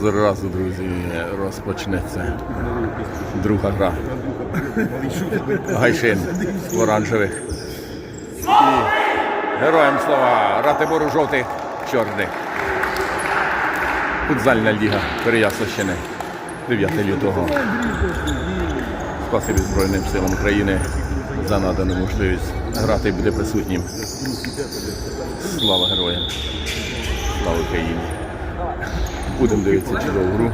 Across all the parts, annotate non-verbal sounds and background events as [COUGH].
Зразу, друзі, розпочнеться друга гра. Гайшин в оранжевих. І героям слова Ратибору жовтих чорних. Футзальна ліга Переяславщини 9 лютого. Спасибі Збройним силам України за надану можливість грати бути присутнім. Слава героям! Слава Україні! Будемо дивитися чудову гру.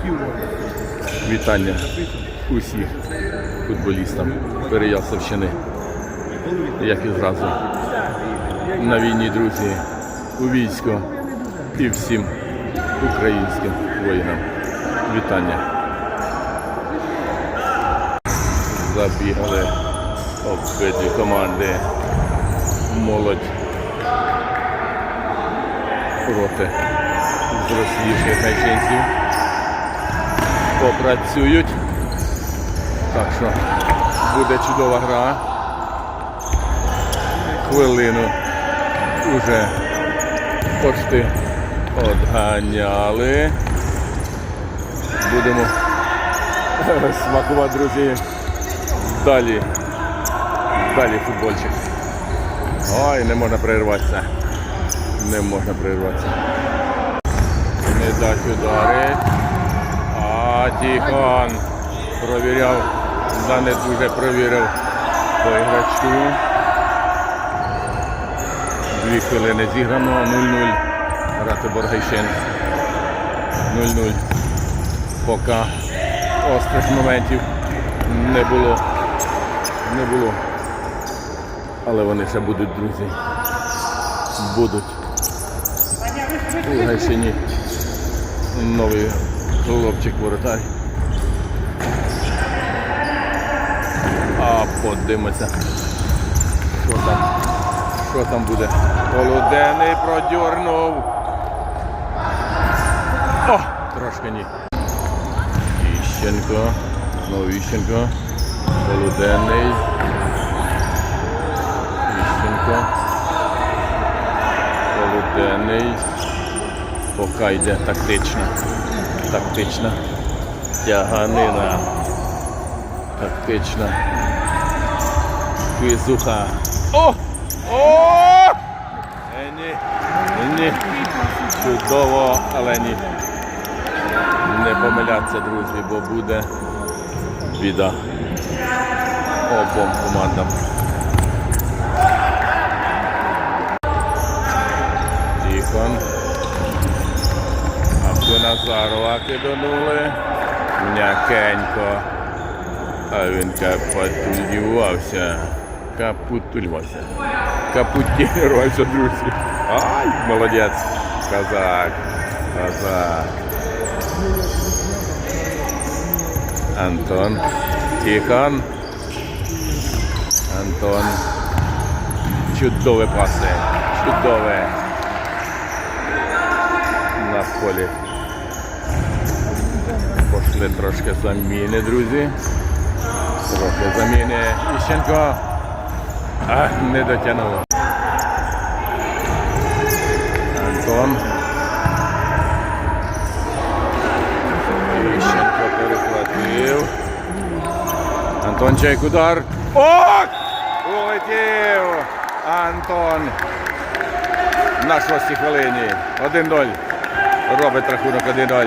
Вітання усіх футболістам Переяславщини, як і зразу на війні, друзі, у військо і всім українським воїнам. Вітання. Забігали обидві команди. Молодь проти зросліших гайчинців. Попрацюють. Так що буде чудова гра. Хвилину уже почти одганяли. Будемо смакувати, друзі. Далі. Далі футбольчик. Ой, не можна перерватися. Не можна перерватися. Не дать ударить. А Тихон провіряв, да не дуже провірив по іграчку. Дві хвилини зіграно, 0-0. Грати Боргайшин. 0-0. Поки острих моментів не було. Не було. Але вони ще будуть, друзі. Будуть. У Гайшині новий хлопчик воротар. А подивимося. Що там? Що там буде? Полуденний продюрнув. О! Трошки ні. Іщенко. Знову Іщенко. Полуденний. Іщенко. Полуденний. Поки йде тактична. Тактична. Тяганина. Тактична. Кизуха. О! О! Ні. Ні. Чудово, але ні. Не помилятися, друзі, бо буде біда обом командам. Тихон. Абдуназарова киданули. М'якенько. А він капутулювався. Капутулювався. Капутулювався, друзі. Ай, молодець. Казак. Казак. Антон. Тихон. Антон. Чудове паси. Чудове. На полі. Пошли трошки заміни, друзі. Трохи заміни. Іщенко. А, не дотягнуло. Антон. Іщенко перехватив. Антончик удар. Ох! Улетів! Антон. На шостій хвилині. 1-0. Робить рахунок 1-0.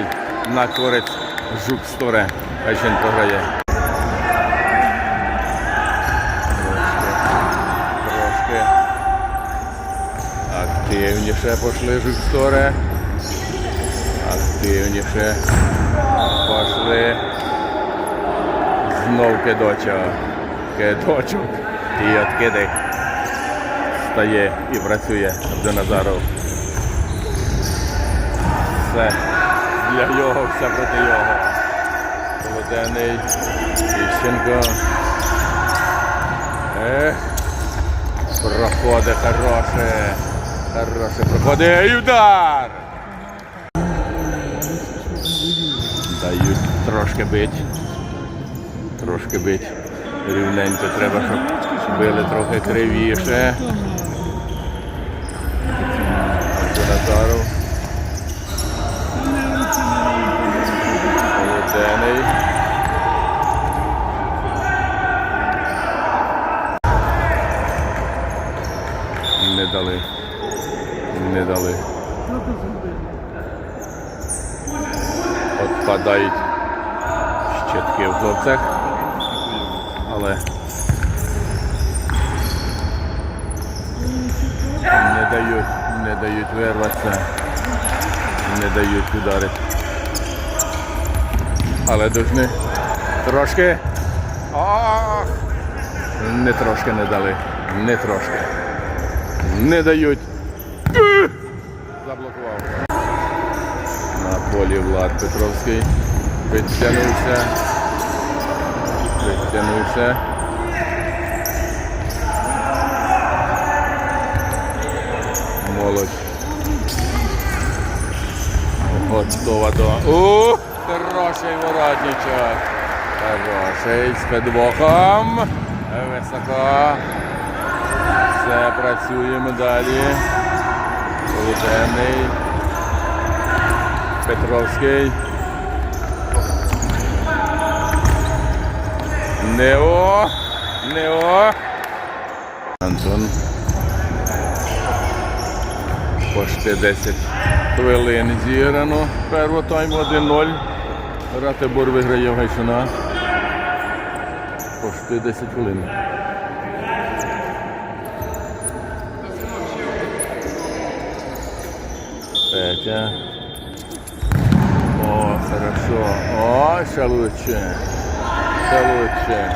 На користь Жук Сторе. Хайшин програє. Трошки. Трошки. Активніше пошли Жук Сторе. Активніше. Пошли. Знов кидочок. Кидочок. І откидик. Стає і працює Абдоназаров. Все. Для його, все проти його. Володений. Іщенко. Ех. Проходить хороше. Хороше проходить. І удар! Дають трошки бить. Трошки бить. Рівненько треба, щоб били трохи кривіше. Молодений. Не дали. Не дали. Отпадають щитки в хлопцях. Але не дають, не дають вирватися, не дають ударити. Але должны трошки. Ах! Не трошки не дали. Не трошки. Не дають. Заблокував. На полі Влад Петровський. Підтягнувся. Підтягнувся. Молодь. Готова до. Ух! Хороший воротничок. Хороший з підвохом. Високо. Все, працюємо далі. Володенний. Петровський. Нео. Нео. Антон. Пошти 10 хвилин зіграно. Перво тайм 1-0. Ратибор виграє в Гайшина. Пошти 10 хвилин. Петя. О, хорошо. О, ще лучше. Ще лучше.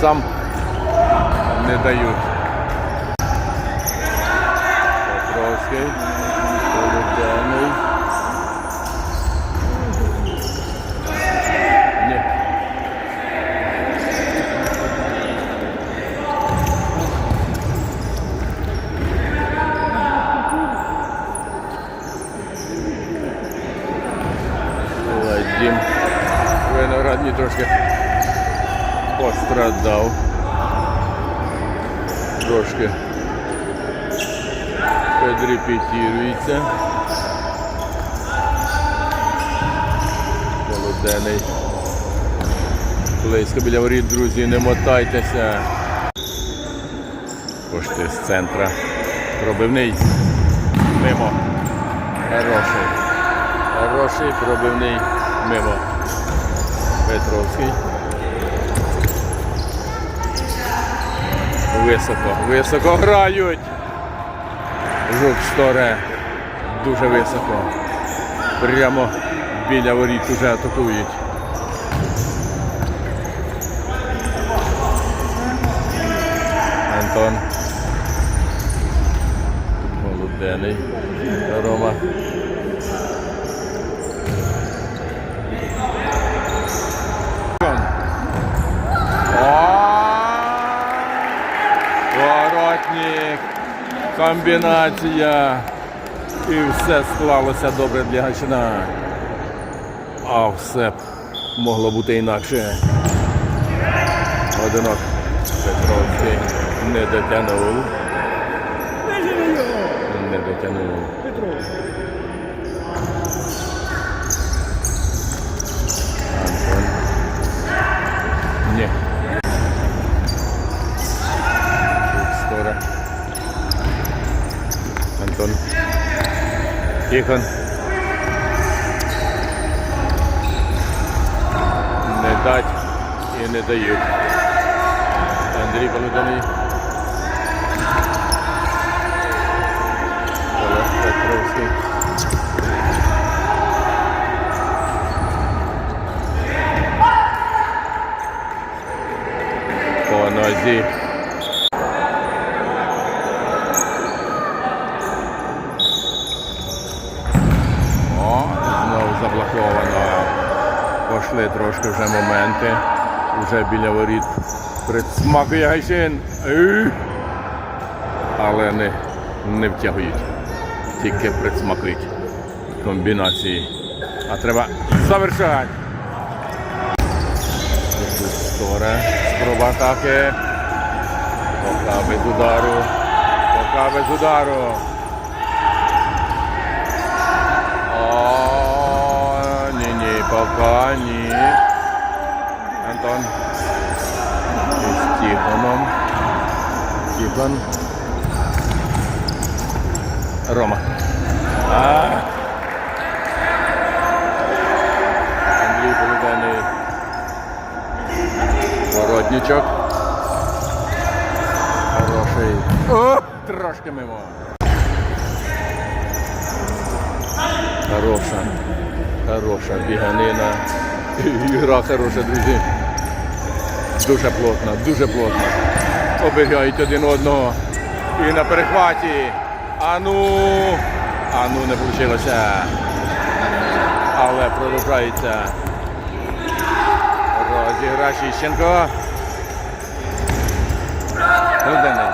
Сам не дають. Петровський. Полуденний. Ні. Вадим Виноградний трошки пострадав. Трошки підрепетірується. Володений. Близько біля воріт, друзі, не мотайтеся. Кошти з центра. Пробивний. Мимо. Хороший. Хороший пробивний мимо. Петровський. Високо, високо грають. Жук сторе. Дуже високо. Прямо біля воріт уже атакують. Антон. Молодений. Рома. Воротник, комбінація. І все склалося добре для Гачина. А все могло бути інакше. Одинок Петровський не дотягнув. Не дотягнув. Тихон. Не дать і не дають. Андрій Полудений. Олег Петровський. По нозі. О, знову заблоковано. Пошли трошки вже моменти. Вже біля воріт присмакує Гайшин. Але не, не втягують. Тільки присмакують комбінації. А треба завершати. Сторе. Спроба атаки. Пока без удару. Пока без удару. О, ні, ні, Пока ні. Антон. Із Тихоном. Тихон. Рома. А. Андрій. Воротничок. Хороший. О, трошки мимо. Хороша. Хороша біганина. Ігра хороша, друзі. Дуже плотна, дуже плотна. Оберігають один одного. І на перехваті. Ану. Ану не вийшло. Але продовжається. Розіграш Іщенко. Людини.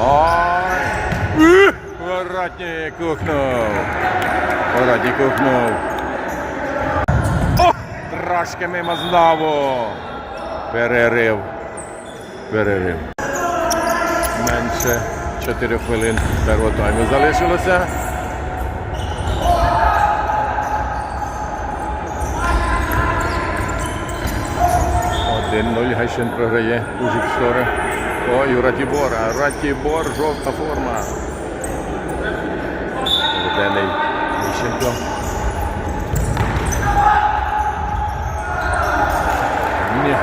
Ой. Воротник кухнув. Воротник кухнув. Трошки мимо знову. Перерив. Перерив. Менше 4 хвилин першого тайму залишилося. Один 0 Гайшин програє Ужик Штори. Ой, у Ратібора. Ратібор, жовта форма. Ведений Іщенко. Ні,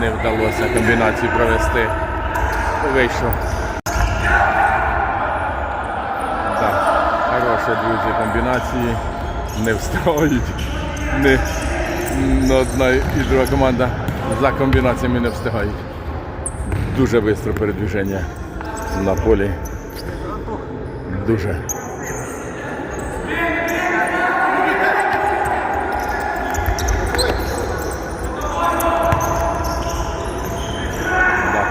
не вдалося комбінації провести. Вийшов. Так, хороші, друзі, комбінації. Не встають. Не, одна і друга команда за комбінаціями не встигають. Дуже швидко передвіження на полі. Дуже. Да.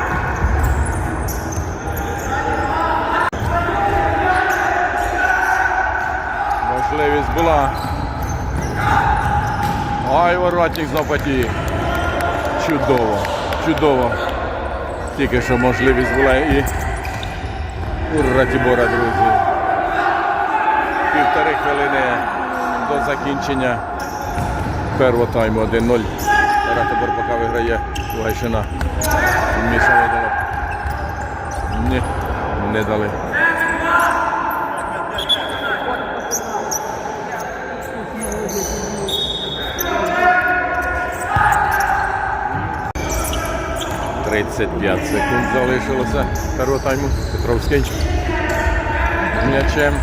Можливість була. Ой, воротник знов потіє. Чудово, чудово. Тільки що можливість була і у Ратібора, друзі. Півтори хвилини до закінчення першого тайму 1-0. Ратибор поки виграє у Гайшина. Міша видала. Ні, не дали. Тридцять п'ять секунд залишилося першого тайму. Петровський. з М'ячем.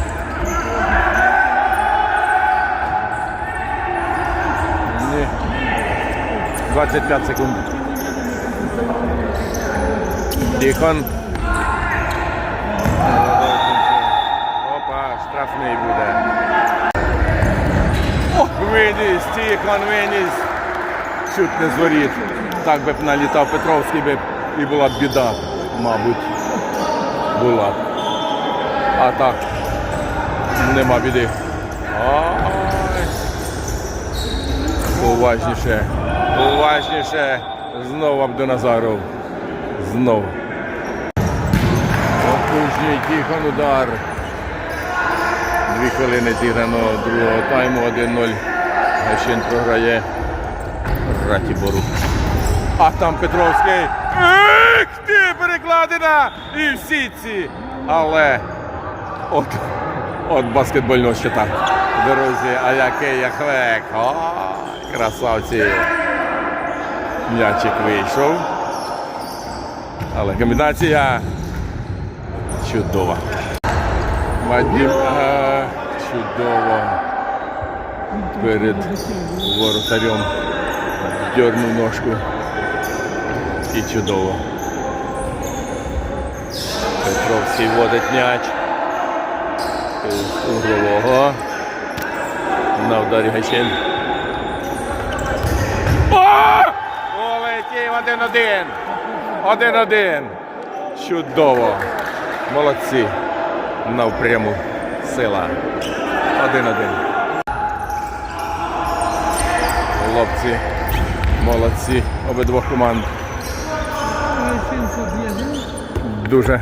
Ні. 25 секунд. Тихон. Опа, штрафний буде. Виніс, Тихон виніс. Чуть не зворіт. Так би б налітав Петровський би і була б біда, мабуть. Була. А так, нема біди. Ой. Уважніше, уважніше. Знову Абдоназаров. Знову. Окружній Тихон удар. Дві хвилини зіграно другого тайму, 1-0. Гащин програє Ратібору. А там Петровський. Ех ти, перекладина! І в сітці. Але от, от баскетбольного щита. Друзі, а який я хвек. О, красавці. М'ячик вийшов. Але комбінація чудова. Вадим а, чудово перед воротарем дернув ножку. І чудово. Петровський вводить м'яч. З углового. На ударі Гайчин. О! Полетів один-один. Один-один. Чудово. Молодці. Навпряму сила. Один-один. Хлопці. Молодці обидвох команд. Дуже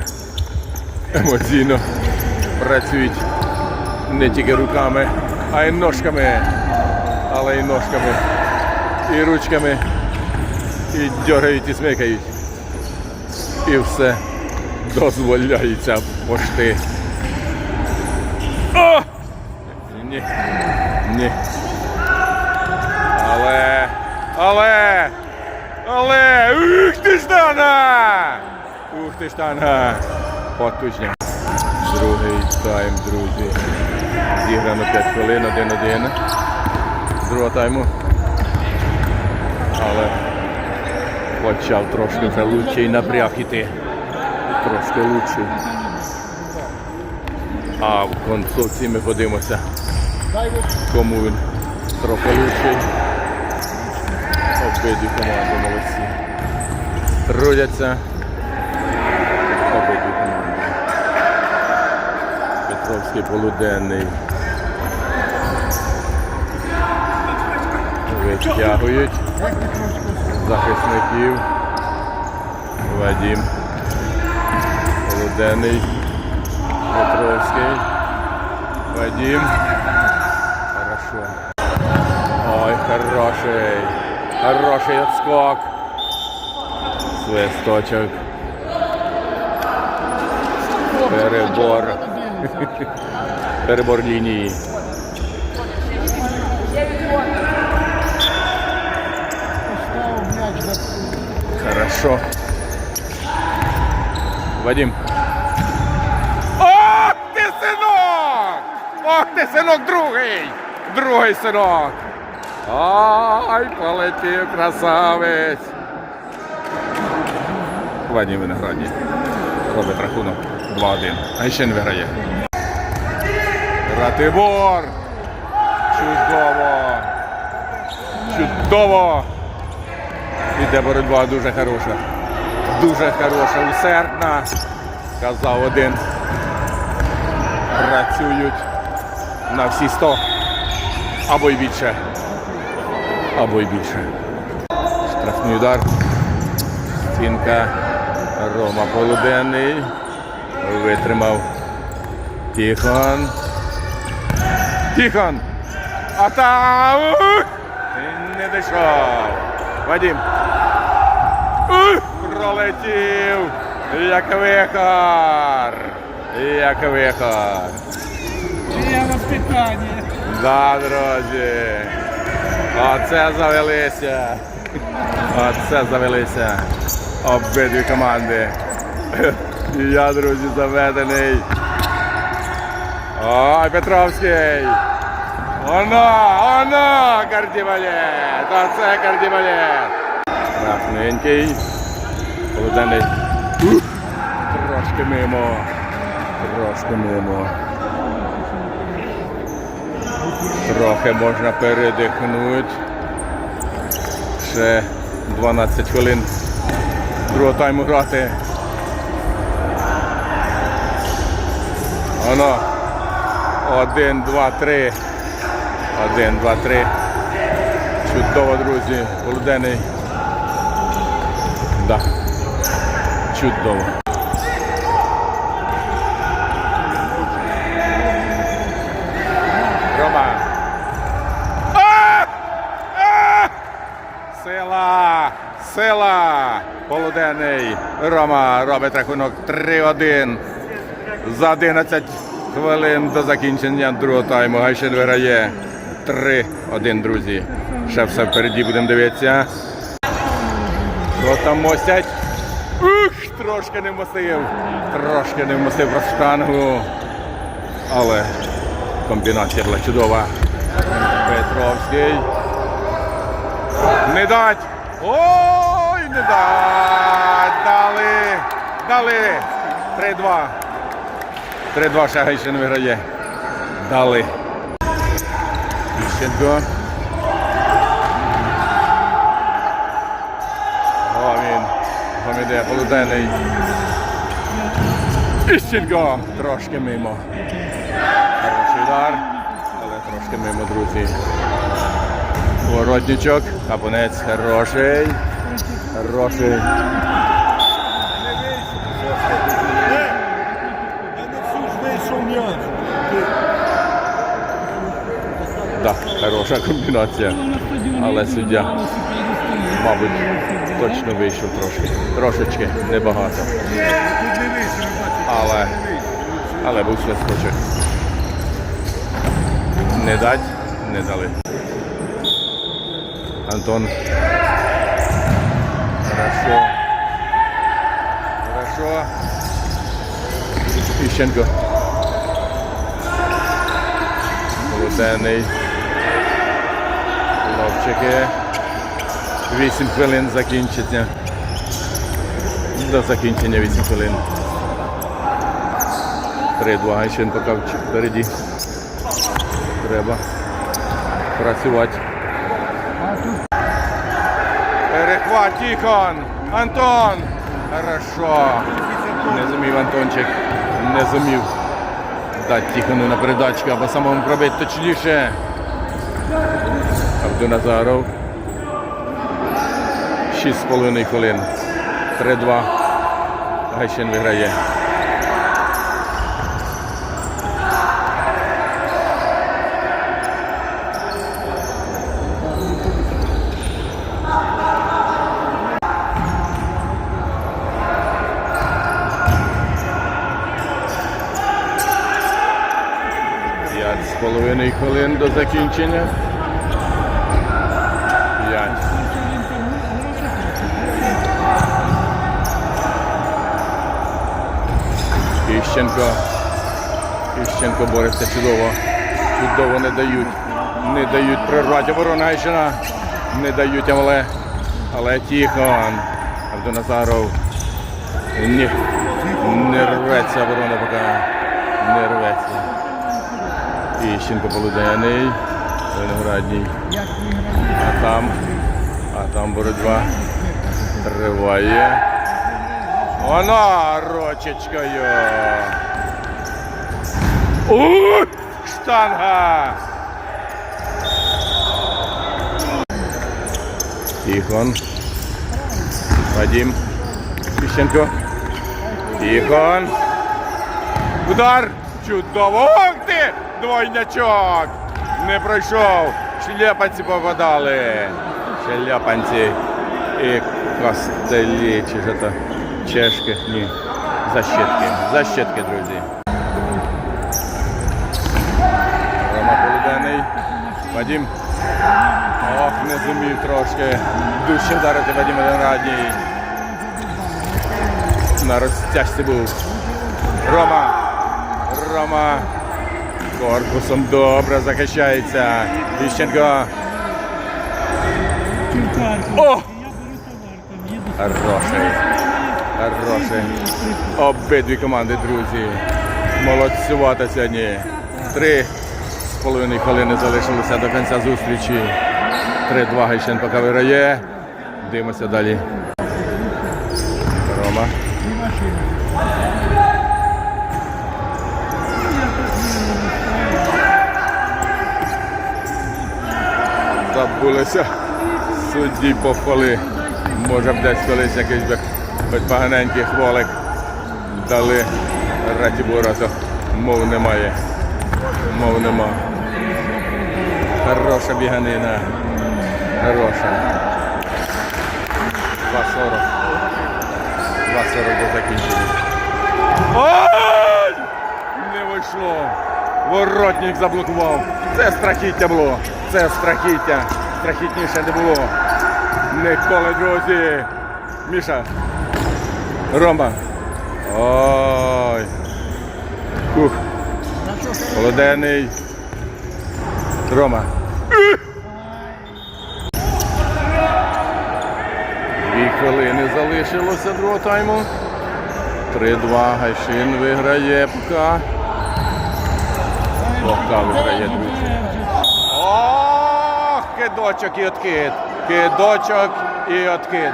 емоційно працюють не тільки руками, а й ножками, але й ножками, і ручками, і дергають, і смикають. І все дозволяється пошти. О! Ні. Ні. Але. Але. Але. Ух ти ж тана! Тана! Потужня. Другий тайм, друзі. Зіграно 5 хвилин, 1-1. З другого тайму. Але почав трошки вже лучший напряг іти. Трошки лучший. А в концовці ми подивимося, кому він трохи лучший. Обидві команди молодці. Трудяться. Обидві команди. Петровський полуденний. Витягують захисників. Вадим. Полуденний. Петровський. Вадим. Хорошо. Ой, хороший. Хороший отскок. Свисточок. Перебор. [LAUGHS] Перебор лінії. Хорошо. Вадим. Ох ти синок! Ох ти синок другий! Другий синок! Ай, полетів красавець! Вадим Виноградні. Робить рахунок 2-1. А ще не виграє. Ратибор! Чудово! Чудово! Іде боротьба дуже хороша. Дуже хороша, усердна. Казав один. Працюють на всі 100. Або й більше. Або й більше. Штрафний удар. Стінка. Рома Полуденний. Витримав. Тихон. Тихон! А там! Не дійшов. Вадим. Пролетів! Як вихар! Як вихар! Я на питання. Да, друзі. Оце завелися. Оце завелися. Обидві команди. Я, друзі, заведений. Ой, Петровський. Оно, оно, кардібалет. Оце кардібалет. Рахненький. Полуденний. Трошки мимо. Трошки мимо. Трохи можна передихнути. Ще 12 хвилин другого тайму грати. Оно. Один, два, три. Один, два, три. Чудово, друзі. Полуденний. Да. Чудово. Рома. А! А! Сила! Сила! Полуденний. Рома робить рахунок 3-1. За 11 хвилин до закінчення другого тайму. Гайшин виграє 3-1, друзі. Ще все впереді будемо дивитися. Що там мостять? Ух, трошки не вмостив. Трошки не вмостив про штангу. Але комбінація була чудова. Петровський. Не дать! Ой, не дать! Дали! Дали! 3-2. 3-2 Шагайшин виграє. Дали. Іщенко. О, він. Гоміде полуденний. Іщенко. Трошки мимо. Хороший удар. Але трошки мимо, друзі. Воротничок. Капунець хороший. Хороший. Вийшов м'яч. Да, хороша комбінація. Але суддя, мабуть, точно вийшов трошки. Трошечки, небагато. Але, але був ще скочок. Не дать, не дали. Антон. Хорошо. Хорошо. Іщенко. Полуденний. Хлопчики. 8 хвилин закінчиться. До закінчення 8 хвилин. 3-2 Гайченко поки впереді. Треба працювати. Перехват Тихон! Антон! Хорошо. Не зумів Антончик. Не зумів дати Тихону на передачку, або самому пробити точніше. Абдуназаров. 6,5 хвилин. 3-2. Гайшин виграє. П'ять з половиною хвилин до закінчення. П'ять. Іщенко. Іщенко бореться чудово. Чудово не дають. Не дають прорвати оборону Не дають, але, але Тихон. Абдуназаров. Ні. Не рветься оборона поки. Не рветься. Іщенко полуденний. Виноградній. А там. А там боротьба триває. Вона рочечкою. Ух! Штанга! Тихон. Вадим. Іщенко. Тихон. Удар! Чудово! Ох! Двойнячок! Не пройшов! Шляпанці попадали! Шляпанці і костелі, чи ж це чешки? Ні. Защитки. Защитки, друзі. Рома Полуденний. Вадим. Ох, не зумів трошки. Дужче вдарити Вадим Виноградній. На розтяжці був. Рома. Рома. Корпусом добре захищається. Іщенко. О! Хороший. Хороший. Обидві команди, друзі. Молодцювати сьогодні. Три з половиною хвилини залишилося до кінця зустрічі. 3-2 Гайшин поки виграє. Дивимося далі. Рома. Забулися судді похвали. Може б десь колись якийсь би хоч поганенький хволик дали Ратібора, то мов немає. Мов нема. Хороша біганина. Хороша. 2.40. 2.40 до закінчення. Ой! Не вийшло. Воротник заблокував. Це страхіття було. Це страхіття. Страхітніше не було. Ніколи, друзі. Міша. Рома. Ой. Ух. Холодений. Рома. Дві хвилини залишилося другого тайму. 3-2 Гайшин виграє ПК. ПК виграє, друзі. Кидочок і откид. Кидочок і откид.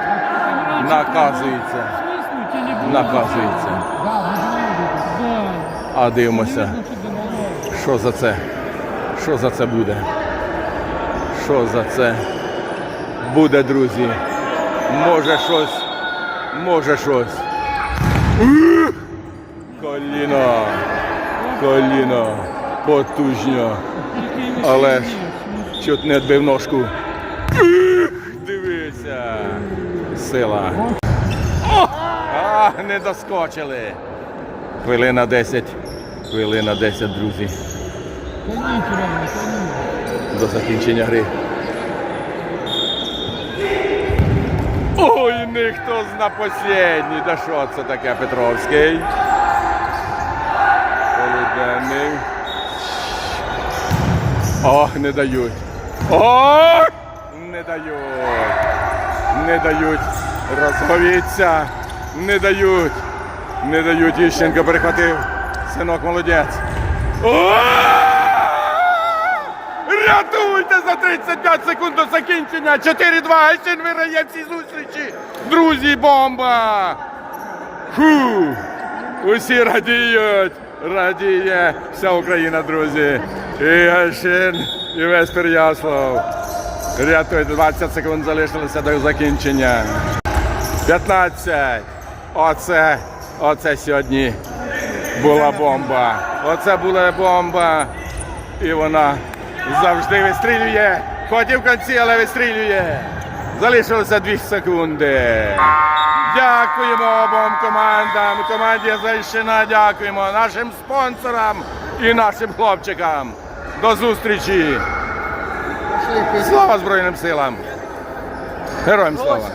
Наказується. Наказується. А дивимося. Що за це? Що за це буде? Що за це буде, друзі? Може щось, може щось. Коліно, коліно, потужньо. Але ж Чуть не відбив ножку. Дивися. Сила. А, не доскочили. Хвилина 10. Хвилина 10, друзі. До закінчення гри. Ой, ніхто зна последній. Да що це таке Петровський? Полуденний. Ох, не дають. Ох! Не дають. Не дають. Розговіться. Не дають. Не дають. Іщенко перехватив. Синок молодець. О! Рятуйте за 35 секунд до закінчення. 4-2. Іщен виграє всі зустрічі. Друзі, бомба! Фу! Усі радіють, радіє вся Україна, друзі. І Гашин, і весь Переяслав. Рятуйте, 20 секунд залишилося до закінчення. 15. Оце, оце сьогодні була бомба. Оце була бомба. І вона завжди вистрілює. Хоч і в кінці, але вистрілює. Залишилося 2 секунди. Дякуємо обом командам. Команді Зайщина дякуємо нашим спонсорам і нашим хлопчикам. До зустрічі. Слава Збройним силам! Героям слава!